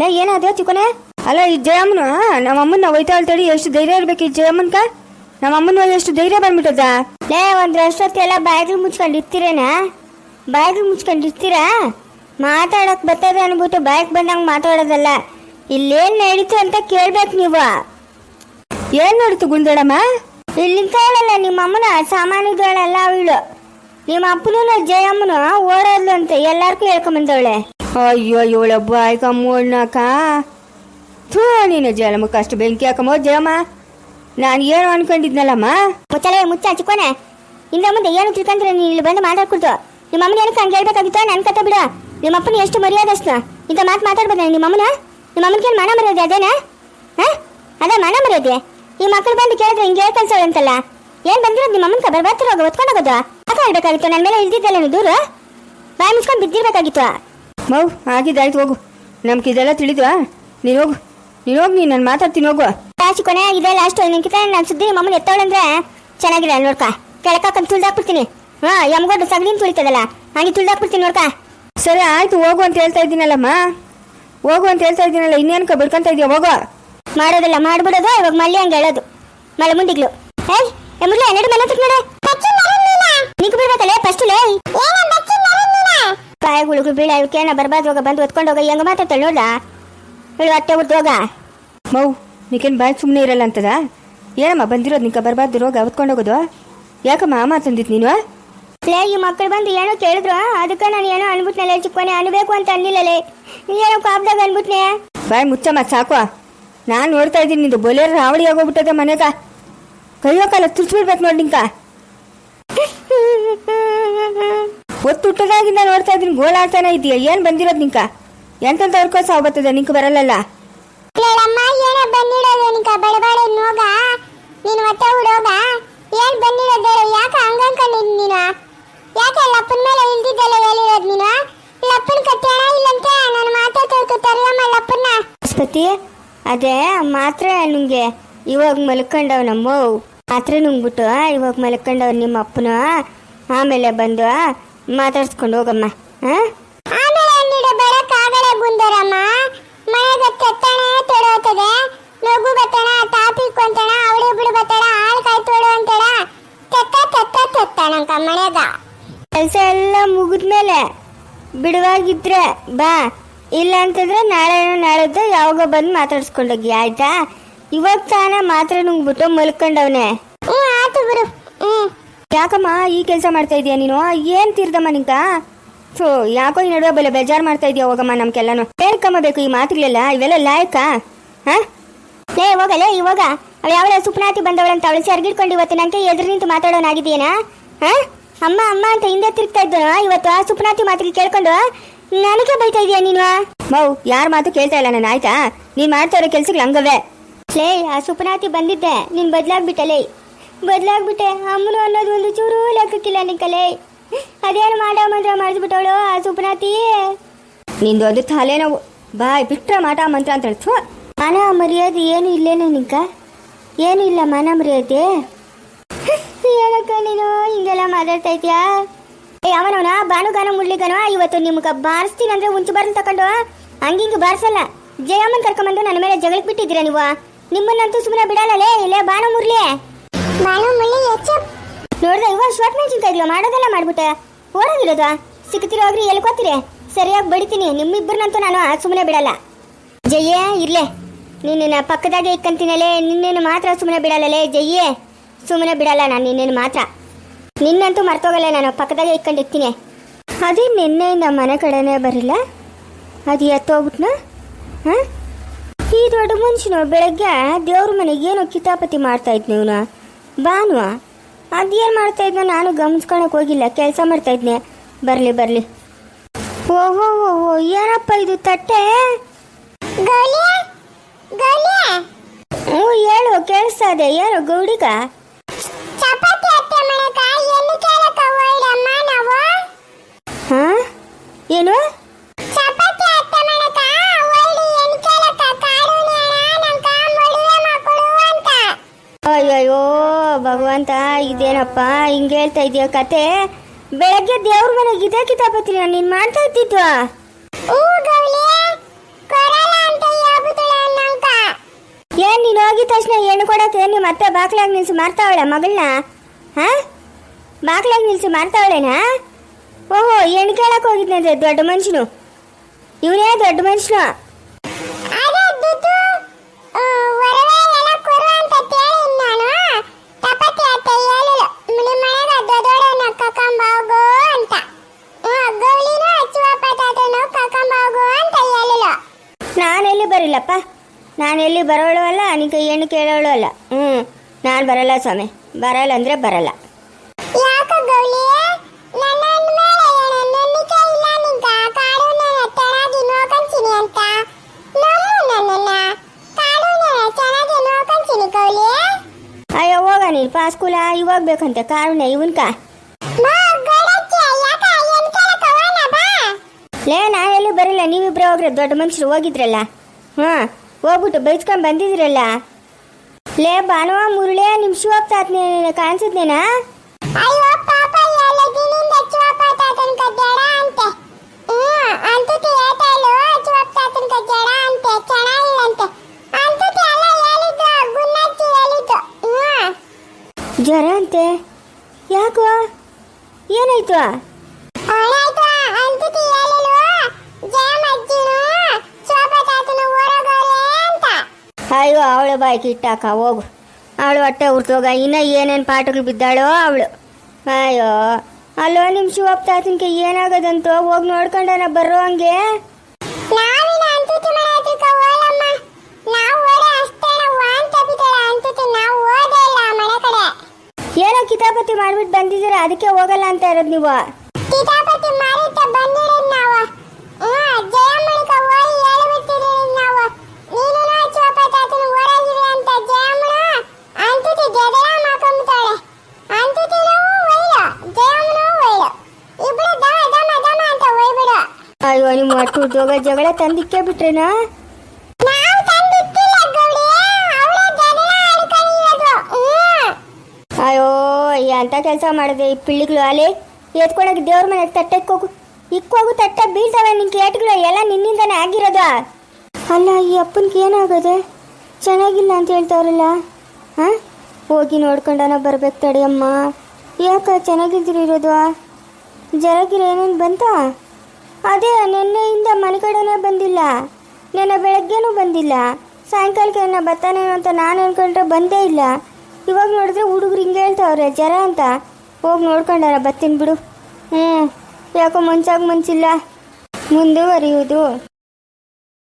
ಲೇ ಏನಾದ ಚಿಕ್ಕನೆ ಅಲ್ಲ ಈ ಜಯಮ್ಮನ? ನಮ್ಮ ಅಮ್ಮನ ಒಯ್ತಾ ಹೇಳ್ತೇಳಿ ಎಷ್ಟು ಧೈರ್ಯ ಇರ್ಬೇಕು ಈ ಜಯಮ್ಮನ್ಕ? ನಮ್ಮ ಅಮ್ಮನ ಎಷ್ಟು ಧೈರ್ಯ ಬಂದ್ಬಿಟ್ಟದ? ಲೇ ಒಂದ್ ಅಷ್ಟೊತ್ತೆಲ್ಲ ಬಾಯಿಗೆ ಮುಚ್ಕೊಂಡು ಇರ್ತೀರೇನ? ಬಾಯಿಗೆ ಮುಚ್ಕೊಂಡು ಇರ್ತೀರಾ? ಮಾತಾಡಕ್ ಬರ್ತದೆ ಅನ್ಬಿಟ್ಟು ಬಾಯಿಗೆ ಬಂದಂಗೆ ಮಾತಾಡೋದಲ್ಲ. ಇಲ್ಲೇನ್ ನಡೀತು ಅಂತ ಕೇಳ್ಬೇಕು ನೀವು. ಏನ್ ನೋಡಿತು ಗುಂಡಡಮ್ಮ? ಇಲ್ಲಿ ಕೇಳಲ್ಲ ನಿಮ್ಮ ಅಮ್ಮನ ಸಾಮಾನುಗಳಲ್ಲ ಅವಳು. ನಿಮ್ಮ ಅಪ್ಪನೂ ಜಯಮ್ಮನ ಓಡೋದ್ಲು ಅಂತ ಎಲ್ಲಾರ್ಗೂ ಹೇಳ್ಕೊಂಬಂದವಳೆ ಅಯ್ಯೋ, ಇವಳ ಬಾಯ್ಕ ಮೂಡ್ನಾಕ ಥೂ ನೀನು ಜಯಮ್ಮಕ್ಕ ಅಷ್ಟು ಬೆಂಕಿ ಹಾಕಮ್ಮ ಜಯಮ್ಮ ನಾನು ಏನು ಅನ್ಕೊಂಡಿದ್ನಲ್ಲಮ್ಮ? ಮುಚ್ಚಲೆ ಮುಚ್ಚ, ಚಿಕ್ಕೋನೆ. ಇಂದ ಮುಂದೆ ಏನು ತಿಳ್ಕೊಂಡ್ರೆ ನೀನು ಇಲ್ಲಿ ಬಂದು ಮಾತಾಡ್ಕೊಡ್ತು ನಿಮ್ಮ ಅಮ್ಮನ ಏನಕ್ಕೆ ಹಂಗೆ ಹೇಳ್ಬೇಕಾಗಿತ್ತು ನನ್ನ ಕತೆ ಬಿಡು. ನಿಮ್ಮ ಅಪ್ಪನ ಎಷ್ಟು ಮರ್ಯಾದೆ ಅಷ್ಟು. ಇಂಥ ಮಾತು ಮಾತಾಡ್ಬೋದ ನಿಮ್ಮ ಅಮ್ಮನ? ನಿಮ್ಮ ಅಮ್ಮನಿಗೆ ಮಾನ ಮರ್ಯಾದೆ ಅದೇನಾ? ಹಾಂ? ಅದೇ ಮಾನ ಮರ್ಯಾದೆ. ಈ ಮಕ್ಕಳು ಬಂದು ಕೇಳಿದ್ರೆ ಹಿಂಗೆ ಹೇಳ್ಕಳ್ಸೋಳು ಅಂತಲ್ಲ. ಏನ್ ಬಂದಿರೋದು ನಿಮ್ಮ ಅಮ್ಮನ ಕಬರ್ ಬರ್ತಿರೋ ಹೊತ್ಕೊಂಡು ಹೋಗೋದು. ಯಾಕೆ ಹೇಳ್ಬೇಕಾಗಿತ್ತು ನನ್ನ ಮೇಲೆ ಇಲ್ದಿದ್ದಲ್ಲ ದೂರ? ಬಾಯಿ ಮುಚ್ಕೊಂಡು ಬಿದ್ದಿರ್ಬೇಕಾಗಿತ್ತು. ಮೌ ಆಗಿದ್ದಾಯ್ತು ಹೋಗು. ನಮ್ಗೆ ಇದೆಲ್ಲ ತಿಳಿದ್ವಾ? ನೀನು ಹೋಗು. ನೀನು ಹೋಗಿ ನೀನು ನಾನು ಮಾತಾಡ್ತೀನಿ ಹೋಗು ಲಾಸ್ಟ್ ಕೊನೆ ಇದೆ ಲಾಸ್ಟ್ ನಿಂಕಿತ ನಾನು ಸುದ್ದಿ ಮಮ್ಮನ ಎತ್ತವಳಂದ್ರೆ ಚೆನ್ನಾಗಿಲ್ಲ ನೋಡ್ಕ. ಕೆಳಕಾಕಂತ ತುಳ್ದಾಕ್ಬಿಡ್ತೀನಿ. ಹಾ ಯಮ್ಗೊಡ್ಡು ಸಗಣಿನ ತುಳಿತದಲ್ಲ ಹಾಗೆ ತುಳ್ದಾಕ್ಬಿಡ್ತೀನಿ ನೋಡ್ಕ. ಸರಿ ಆಯ್ತು ಹೋಗು ಅಂತ ಹೇಳ್ತಾ ಇದ್ದೀನಲ್ಲಮ್ಮ. ಹೋಗು ಅಂತ ಹೇಳ್ತಾ ಇದ್ದೀನಲ್ಲ ಇನ್ನೇನ್ಕ ಬಿಡ್ಕೊಂತ ಇದೆಯಾ ಹೋಗು. ಮಾಡೋದಿಲ್ಲ ಮಾಡ್ಬಿಡೋದು ಇವಾಗ ಮಳ್ಳಿ ಹಂಗೆ ಹೇಳೋದು. ಮಳೆ ಮುಂದಿಗ್ಲು ಏಯ್ ಏ ಎರಡು ನಡು ಮನೆ ಹತ್ರ ನೋಡು. ನೀಕು ಬಿಡ್ಬೇಕಲ್ಲ ಫಸ್ಟ್ ಲೇ. ಕಾಯಗುಳಿಗೂ ಬೀಳ ಇವಕ್ಕೇನ ಬರ್ಬಾರ್ದು ಹೋಗ ಬಂದು ಒತ್ಕೊಂಡು ಹೋಗ ಹೆಂಗ ಮಾತಾಡ್ತಾಳೆ ನೋಡ ಹೇಳು ಅತ್ತೆ ಹೋಗ ಮೌ ನೀಕೇನು ಬಾಯ್ ಸುಮ್ಮನೆ ಇರಲ್ಲ ಅಂತದ? ಏನಮ್ಮ ಬಂದಿರೋದು ನಿಂಕ ಬರ್ಬಾರ್ದು ರೋಗ ಹೊತ್ಕೊಂಡು ಹೋಗೋದು? ಯಾಕಮ್ಮ ಆ ಮಾತಂದಿತ್ತು ನೀನು? ಲೇ ಈ ಮಕ್ಕಳು ಬಂದು ಏನೋ ಕೇಳಿದ್ರು ಅದಕ್ಕೆ ನಾನು ಏನೋ ಅನ್ಬಿಟ್ನಲ್ಲ ಚಿಕ್ಕೋನೆ ಅನ್ಬೇಕು ಅಂತ ಅನ್ನಿಲ್ಲಲೇ ಏನೋ ಕಾಬ್ದಾಗ ಅನ್ಬಿಟ್ನೆ ಬಾಯ್ ಮುಚ್ಚಮ್ಮ ಸಾಕು. ನಾನು ನೋಡ್ತಾ ಇದ್ದೀನಿ ನಿಂದು ಬೊಲೇರ್ ರಾವಳಿ ಆಗೋಗ್ಬಿಟ್ಟದೆ ಮನೆಗ. ಕೈಯೋ ಕಾಲ ತುರ್ಸ್ಬಿಡ್ಬೇಕು ನೋಡಿ ನಿಂಕ. ಒತ್ತುಟ್ಟದಾಗಿಂದ ನೋಡ್ತಾ ಇದ್ದೀನಿ ಗೋಳಾಡ್ತಾನೆ ಇದೆಯಾ. ಏನ್ ಬಂದಿರೋದು ನಿಂಕ? ಎಂತಂತ ಅವ್ರಿಗೋ ಸಾವು ಬರ್ತದೆ? ನಿಂಕ ಬರಲ್ಲಲ್ಲ? ಕೇಳಮ್ಮ ಏನ ಬಂದಿಡೋದು ನಿಕ. ಬಡಬಡ ನೋಗ ನೀನು ಮತ್ತೆ ಹುಡೋಗ ಏನ್ ಬಂದಿಡೋದು ಯಾಕ ಹಂಗಂಕೊಂಡಿದ್ ನೀನು ಯಾಕೆ ಲಪ್ಪನ ಮೇಲೆ ಇಲ್ದಿದ್ದಲ್ಲ ಹೇಳಿರೋದು ನೀನು? ಲಪ್ಪನ ಕಟ್ಟೋಣ ಇಲ್ಲಂತೆ. ನಾನು ಮಾತಾಡ್ತಾ ತರಲಮ್ಮ ಲಪ್ಪನ್ನ. ಸ್ಪತಿ ಅದೇ ಮಾತ್ರ ನಿಂಗೆ ಇವಾಗ ಮಲ್ಕೊಂಡವ್ ನಮ್ಮ ಮಾತ್ರ ನುಂಗ್ಬಿಟ್ಟು ಇವಾಗ ಮಲ್ಕೊಂಡವ್ ನಿಮ್ಮ ಅಪ್ಪನ ಆಮೇಲೆ ಬಂದು ಮಾತಾಡ್ಸ್ಕೊಂಡು ಹೋಗಮ್ಮ ಹಾ? ಆಮೇಲೆ ಅಂದಿಡ ಬರಕ್ ಆಗಲ್ಲ ಗುಂದರಮ್ಮ ಮನೆಗೆ ತೆತ್ತಣ ತೊಡೋತದೆ. ನಗು ಬತ್ತಣ ಟಾಪಿಕ್ ಅಂತಣ ಅವಳಿ ಬಿಡು ಬತ್ತಣ ಹಾಲು ಕಾಯಿ ತೊಡು ಅಂತಣ ತೆತ್ತ ತೆತ್ತ ತೆತ್ತಣಂಕ ಮನೆಗ. ಕೆಲಸ ಎಲ್ಲ ಮುಗಿದ್ಮೇಲೆ ಬಿಡುವಾಗಿದ್ರೆ ಬಾ. ಇಲ್ಲ ಅಂತಂದ್ರೆ ನಾಳೆ ನಾಳೆದ್ದು ಯಾವಾಗ ಬಂದು ಮಾತಾಡ್ಸ್ಕೊಂಡೋಗಿ ಆಯ್ತಾ? ಇವಾಗ ತಾನೇ ಮಾತ್ರ ನುಂಗ್ಬಿಟ್ಟು ಮಲ್ಕೊಂಡವ್ನೆ. ಯಾಕಮ್ಮ ಈ ಕೆಲಸ ಮಾಡ್ತಾ ಇದೀಯ ನೀನು? ಏನ್ ತೀರ್ದಮ್ಮ ನಿಂಕ ಸೊ ಯಾಕೋ ಈ ನಡುವೆ ಬೆಲೆ ಬೇಜಾರು ಮಾಡ್ತಾ ಇದೀಯ ಹೋಗಮ್ಮ ನಮ್ಗೆಲ್ಲನು. ಹೇಳ್ಕಮ್ಮ ಬೇಕು ಈ ಮಾತುಗಳೆಲ್ಲ? ಇವೆಲ್ಲ ಲಾಯಕ? ಹಾ? ಲೇ ಹೋಗಲೇ ಇವಾಗ. ಅವ ಯಾವಳ ಸುಪ್ನಾತಿ ಬಂದವಳಂತ ಅವಳಿಸಿ ಅರ್ಗಿಡ್ಕೊಂಡು ಇವತ್ತು ನನಗೆ ಎದುರು ನಿಂತು ಮಾತಾಡೋನಾಗಿದೆಯೇನಾ ಹಾ? ಅಮ್ಮ ಅಮ್ಮ ಅಂತ ಹಿಂದೆ ತಿರುಗ್ತಾ ಇದ್ದನು? ಇವತ್ತು ಆ ಸುಪ್ನಾತಿ ಮಾತಿಗೆ ಕೇಳ್ಕೊಂಡು ನನಗೆ ಬೈತಾ ಇದೀಯ ನೀನು? ಮೌ, ಯಾರ ಮಾತು ಕೇಳ್ತಾ ಇಲ್ಲ ನಾನು, ಆಯ್ತಾ? ನೀನ್ ಮಾಡ್ತಾ ಇರೋ ಕೆಲ್ಸಗಳು ಹಂಗವೇ. ಲೇ, ಆ ಸುಪ್ನಾತಿ ಬಂದಿದ್ದೆ. ನೀನು ಬದಲಾಗ್ಬಿಟ್ಟಲೇ ಬದಲಾಗ್ಬಿಟ್ಟೆ. ಅಮ್ಮನು ಅನ್ನೋದು ಒಂದು ಚೂರು ಲೆಕ್ಕಕ್ಕಿಲ್ಲ ನಿಕ್ಕಲೆ ಅದೇನು ಮಾಡ ಮಂತ್ರ ಮಾಡಿಸ್ಬಿಟ್ಟವಳು ಆ ಸುಪ್ನಾತಿ ನಿಂದು ಒಂದು ತಲೆನೋವು. ಬಾಯ್ ಬಿಟ್ರೆ ಮಾಟ ಮಂತ್ರ ಅಂತ ಹೇಳ್ತು ಮಾನ ಮರ್ಯಾದೆ ಏನು ಇಲ್ಲೇನು ನಿಂಕ ಏನು ಇಲ್ಲ ಮಾನ ಮರ್ಯಾದೆ? ಏನಕ್ಕ ನೀನು? ಹಿಂಗೆಲ್ಲ ಮಾತಾಡ್ತಾ ಇದ್ಯಾ ಏ ಅವನವನ ಬಾನುಗಾನ ಮುಡ್ಲಿಗನ ಇವತ್ತು ನಿಮ್ಗೆ ಬಾರಿಸ್ತೀನಿ ಅಂದ್ರೆ ಉಂಚು ಬಾರ್ಲ್ ತಕೊಂಡು. ಹಂಗಿಂಗೆ ಬಾರಿಸಲ್ಲ. ಜಯಮ್ಮನ್ ಕರ್ಕೊಂಬಂದು ನನ್ನ ಮೇಲೆ ಜಗಳಕ್ಕೆ ಬಿಟ್ಟಿದ್ದೀರಾ ನೀವು? ನಿಮ್ಮನ್ನಂತೂ ಸುಮ್ಮನೆ ಬಿಡಲ್ಲಲೇ ಇಲ್ಲೇ ಬಾಣ ಮುರ್ಲಿ. ಬಾನು ಮುರ್ಲಿ ನೋಡ್ದೆ, ಇವಾಗ ಶಾರ್ಟ್ ಮೆಣಸಿನ್ಕಾಯಿ ಇದೆಯೋ ಮಾಡೋದೆಲ್ಲ ಮಾಡ್ಬಿಟ್ಟೆ. ಓಡೋಗಿರೋದು? ಸಿಕ್ತಿರೋಗ್ರಿ ಎಲ್ಕೋತೀರಿ ಸರಿಯಾಗಿ ಬಡಿತೀನಿ. ನಿಮ್ಮಿಬ್ಬರನ್ನಂತೂ ನಾನು ಸುಮ್ಮನೆ ಬಿಡಲ್ಲ. ಜಯ್ಯ, ಇರ್ಲೆ. ನಿನ್ನ ಪಕ್ಕದಾಗೆ ಇಕ್ಕಂತೀನಲ್ಲೇ ನಿನ್ನೇನು ಮಾತ್ರ ಸುಮ್ಮನೆ ಬಿಡಲ್ಲಲೇ, ಜಯ್ಯೇ. ಸುಮ್ಮನೆ ಬಿಡಲ್ಲ ನಾನು ನಿನ್ನೇನು ಮಾತ್ರ. ನಿನ್ನಂತೂ ಮರ್ತೋಗಲ್ಲ ನಾನು, ಪಕ್ಕದಾಗೆ ಇಕ್ಕೊಂಡಿರ್ತೀನಿ. ಅದೇ ನಿನ್ನೆಯಿಂದ ಮನೆ ಕಡೆನೇ ಬರಿಲ್ಲ? ಅದು ಎತ್ತೋಗ್ಬಿಟ್ನ ಹಾಂ? ಈ ದೊಡ್ಡ ಮನುಷ್ಯನು ಬೆಳಗ್ಗೆ ದೇವ್ರ ಮನೆಗೆ ಏನೋ ಕಿತಾಪತಿ ಮಾಡ್ತಾ ಇದ್ನ ಇವನು. ಬಾನು ಅದೇನು ಮಾಡ್ತಾ ಇದ್ನ ನಾನು ಗಮನಿಸ್ಕೊಳಕ್ ಹೋಗಿಲ್ಲ ಕೆಲಸ ಮಾಡ್ತಾ ಇದ್ನೆ. ಬರಲಿ ಬರಲಿ. ಓಹೋ ಓಹೋ ಏನಪ್ಪ ಇದು ತಟ್ಟೆ? ಹ್ಞೂ ಹೇಳು ಕೇಳಿಸ್ತಾ ಇದೆ. ಯಾರು ಗೌಡಿಗ? ಏನು? ಭಗವಂತ ಇದೇನಪ್ಪ ಹಿಂಗೆ ಹೇಳ್ತಾ ಇದೀಯ ಕತೆ ಬೆಳಗ್ಗೆ ದೇವ್ರ ಮನೆಗೆ ಇದೇ ಕಿತಾಪತಿನ ನೀನು ಮಾಡ್ತಾ ಇದ್ದಿದ್ದು? ಏನ್ ನೀನು ಹೋಗಿದ ತಕ್ಷಣ ಏನು ಕೊಡಕ್ಕೆ ನಿಮ್ಮ ಮತ್ತೆ ಬಾಗ್ಲಾಗ ನಿಲ್ಸಿ ಮಾಡ್ತಾವಳೆ ಮಗಳನ್ನ? ಹಾ? ಬಾಗ್ಲಾಗ ನಿಲ್ಸಿ ಮಾರ್ತಾವಳೇನಾ? ಓಹೋ ಹೆಣ್ಣು ಕೇಳಕ್ಕೆ ಹೋಗಿದ್ನಂತೆ ದೊಡ್ಡ ಮನುಷ್ಯನು. ಇವನೇ ದೊಡ್ಡ ಮನುಷ್ಯನು. ನಾನೆಲ್ಲಿ ನಾನು ನಾನೆಲ್ಲಿ ಬರೋಳು ಅಲ್ಲ ನಿಂಗೆ ಏನು ಕೇಳೋಳು ಅಲ್ಲ. ಹ್ಞೂ ನಾನು ಬರಲ್ಲ ಸ್ವಾಮಿ. ಬರಲ್ಲ ಅಂದರೆ ಬರಲ್ಲ. ಅಯ್ಯೋ ಹೋಗ ನೀನು. ಪಾಸ್ಕೂಲ ಇವಾಗ ಬೇಕಂತೆ ಕಾರುಣ್ಯ ಇವನ್ಕ? ಲೇ ಎಲ್ಲಿ ಬರಲ್ಲ ನೀವಿಬ್ರು ಹೋಗ್ರೆ ದೊಡ್ಡ ಮನುಷ್ಯರು ಹೋಗಿದ್ರಲ್ಲ. ಹಾಂ ಹೋಗ್ಬಿಟ್ಟು ಬೈಸ್ಕೊಂಡ್ ಬಂದಿದ್ರಲ್ಲ. ಲೇ ಬಾನುವ ಮುರುಳೆ ನಿಮ್ಮ ಶಿವಪ್ಪ ತಾತ್ನೇ ಕಾಣಿಸಿದ್ನೇನಾ? ಜ್ವರ ಅಂತೆ. ಯಾಕೋ? ದಿನಿಂದ ಅಯ್ಯೋ ಅವಳು ಬಾಯ್కి ಇಟ್ಟಾಕ ಹೋಗು. ಅವಳು ಹೊಟ್ಟೆ ಉರ್ತೋಗ ಇನ್ನ ಏನೇನು ಪಾಠಗಳು ಬಿದ್ದಾಳೋ ಅವಳು. ಅಯ್ಯೋ ಅಲ್ಲೋ ನಿಮ್ಮ ಶಿವಪ್ಪ ತಾತನ್ಗೆ ಏನಾಗದಂತೋ? ಹೋಗಿ ನೋಡ್ಕೊಂಡನ ಬರೋ ಹಂಗೆ. ಏನೋ ಕಿತಾಪತಿ ಮಾಡ್ಬಿಟ್ಟು ಬಂದಿದ್ದೀರಾ? ಅದಕ್ಕೆ ಹೋಗಲ್ಲ ಅಂತ ಇರೋದು ನೀವು ಕಿತಾಪತಿ ಮಾಡಿದ್ದ ಬಂದಿರೋದು ನಾವು ಹ್ಮ್ ಜಯಮ್ಮನಿಕ ಹೋಗಿ ಹೇಳಿಬಿಟ್ಟಿದ್ದೀರಿ ನಾವು ನೀನು ಚೋಪ ತಾತನ ಓಡಾಗಿರಿ ಅಂತ ಜಯಮ್ಮನ ಅಂತತಿ ಜಗಳ ಮಾಡ್ಕೊಂಬಿಟ್ಟಾಳೆ ಅಂತತಿನೂ ಒಯ್ಲು ಜಯಮ್ಮನೂ ಒಯ್ಲು ಇಬ್ರು ದಮ ದಮ ದಮ ಅಂತ ಒಯ್ಬಿಡು ಅಯ್ಯೋ ಉದ್ಯೋಗ ಜಗಳ ತಂದಿಕ್ಕೆ ಬಿಟ್ರೇನಾ? ಅಯ್ಯೋ ಅಂತ ಕೆಲಸ ಮಾಡಿದೆ ಈ ಪಿಳ್ಳಿಗಳು. ಅಲ್ಲಿ ಎತ್ಕೊಳಕ್ ದೇವ್ರ ಮನೆ ತಟ್ಟಕ್ಕೆ ಹೋಗು. ಇಕ್ಕೋಗು ತಟ್ಟ ಬೀಳ್ತವೆ ನಿನ್ ಕೇಟ್ಗಳು. ಎಲ್ಲ ನಿನ್ನಿಂದಾನೆ ಆಗಿರೋದು. ಅಲ್ಲ ಈ ಅಪ್ಪನ್ಗೆ ಏನಾಗೋದೆ? ಚೆನ್ನಾಗಿಲ್ಲ ಅಂತ ಹೇಳ್ತಾವ್ರಲ್ಲ. ಹಾಂ? ಹೋಗಿ ನೋಡ್ಕೊಂಡನ ಬರ್ಬೇಕು ತಡಿಯಮ್ಮ ಯಾಕ ಚೆನ್ನಾಗಿದ್ದಿರೋದು ಜರಗಿರ ಏನೇನು ಬಂತಾ? ಅದೇ, ನಿನ್ನೆಯಿಂದ ಮನೆ ಕಡೆನೇ ಬಂದಿಲ್ಲ. ನಿನ್ನೆ ಬೆಳಗ್ಗೆನೂ ಬಂದಿಲ್ಲ. ಸಾಯಂಕಾಲಕ್ಕೆ ನನ್ನ ಬರ್ತಾನೇನೋ ಅಂತ ನಾನು ಅನ್ಕೊಂಡ್ರೆ ಬಂದೇ ಇಲ್ಲ. ಇವಾಗ ನೋಡಿದ್ರೆ ಹುಡುಗರು ಹಿಂಗೆ ಹೇಳ್ತಾವ್ರೆ, ಜರ ಅಂತ. ಹೋಗಿ ನೋಡ್ಕೊಂಡಾರ, ಬರ್ತೀನಿ ಬಿಡು. ಹ್ಞೂ ಯಾಕೋ ಮುಂಚಾಗ ಮುಂಚಿಲ್ಲ ಮುಂದುವರಿಯುವುದು.